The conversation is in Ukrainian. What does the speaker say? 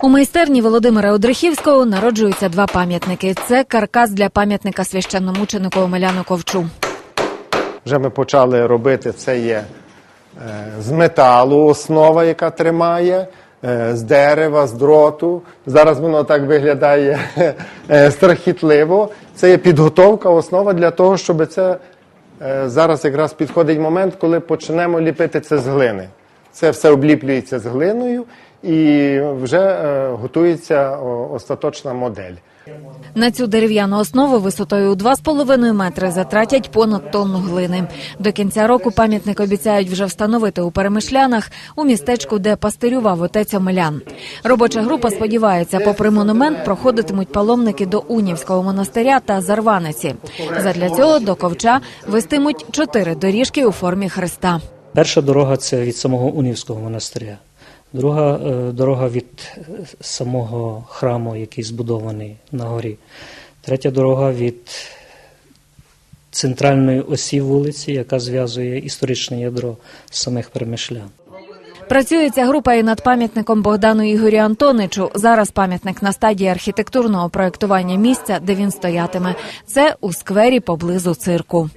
У майстерні Володимира Одрихівського народжуються два пам'ятники. Це каркас для пам'ятника священномученику Омеляну Ковчу. Вже ми почали робити це є е, з металу основа, яка тримає, е, з дерева, з дроту. Зараз воно так виглядає е, страхітливо. Це є підготовка, основа для того, щоб це зараз якраз підходить момент, коли почнемо ліпити це з глини. Це все обліплюється з глиною і вже е, готується остаточна модель. На цю дерев'яну основу висотою у 2,5 метри затратять понад тонну глини. До кінця року пам'ятник обіцяють вже встановити у перемишлянах у містечку, де пастирював отець Омелян. Робоча група сподівається, попри монумент проходитимуть паломники до Унівського монастиря та Зарваниці. Задля цього до ковча вестимуть чотири доріжки у формі хреста. Перша дорога це від самого Унівського монастиря. Друга е, дорога від е, самого храму, який збудований на горі. Третя дорога від центральної осі вулиці, яка зв'язує історичне ядро самих перемишлян. Працює ця група і над пам'ятником Богдану Ігорю Антоничу. Зараз пам'ятник на стадії архітектурного проектування місця, де він стоятиме. Це у сквері поблизу цирку.